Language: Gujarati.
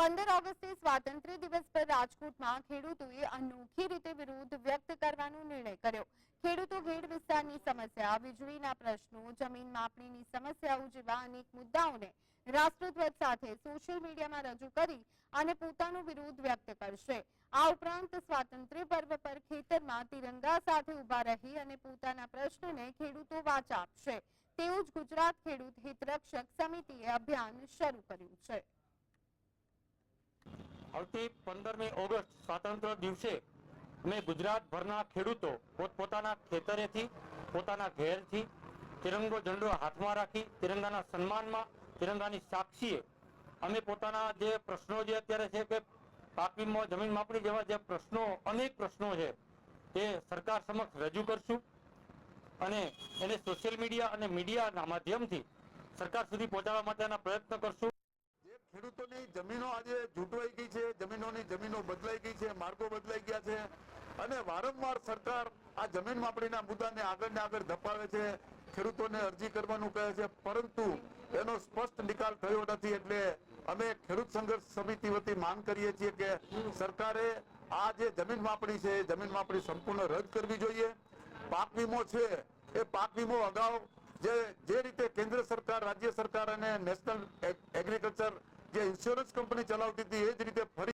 પંદર ઓગસ્ટે સ્વાતંત્ર્ય દિવસ પર રાજકોટમાં ખેડૂતોએ અનોખી રીતે વિરોધ વ્યક્ત કરવાનો નિર્ણય કર્યો. ખેડૂતો ઘેડ વિસ્તારની સમસ્યા, વીજળીના પ્રશ્નો, જમીન માપણીની સમસ્યાઓ જેવા અનેક મુદ્દાઓને રાષ્ટ્રધ્વજ સાથે સોશિયલ મીડિયામાં રજૂ કરી અને પોતાનો વિરોધ વ્યક્ત કરશે. આ ઉપરાંત સ્વાતંત્ર્ય પર્વ પર ખેતરમાં તિરંગા સાથે ઊભા રહી અને પોતાના પ્રશ્નને ખેડૂતો વાચા આપશે. તેવું જ ગુજરાત ખેડૂત હિતરક્ષક સમિતિએ અભિયાન શરૂ કર્યું છે. આવતી પંદરમી ઓગસ્ટ સ્વાતંત્ર્ય દિવસે મેં ગુજરાતભરના ખેડૂતો પોતપોતાના ખેતરેથી, પોતાના ઘેરથી તિરંગો ઝંડો હાથમાં રાખી તિરંગાના સન્માનમાં તિરંગાની સાક્ષીએ અમે પોતાના જે પ્રશ્નો જે અત્યારે છે કે પાક વીમો જમીન માપણી જેવા જે પ્રશ્નો, અનેક પ્રશ્નો છે, તે સરકાર સમક્ષ રજૂ કરશું અને એને સોશિયલ મીડિયા અને મીડિયાના માધ્યમથી સરકાર સુધી પહોંચાડવા માટેના પ્રયત્ન કરશું. જે ખેડૂતોની જમીનો આજે જૂટવાઈ જમીનોની જમીનો બદલાઈ ગઈ છે, માર્ગો બદલાઈ ગયા છે અને વારંવાર સરકાર આ જમીન માપણીના મુદ્દાને આગળ ને આગળ ધપાવે છે, ખેડૂતોને અરજી કરવાનું કહે છે, પરંતુ એનો સ્પષ્ટ નિકાલ થયો નથી એટલે અમે ખેડૂત સંઘર્ષ સમિતિ વતી માંગ કરીએ છીએ કે સરકારે આ જે જમીન માપણી છે, એ જમીન માપણી સંપૂર્ણ રદ કરવી જોઈએ. પાક વીમો છે, એ પાક વીમો અગાઉ જે જે રીતે કેન્દ્ર સરકાર, રાજ્ય સરકાર અને નેશનલ એગ્રીકલ્ચર જે ઇન્સ્યોરન્સ કંપની ચલાવતી હતી, એ જ રીતે ફરી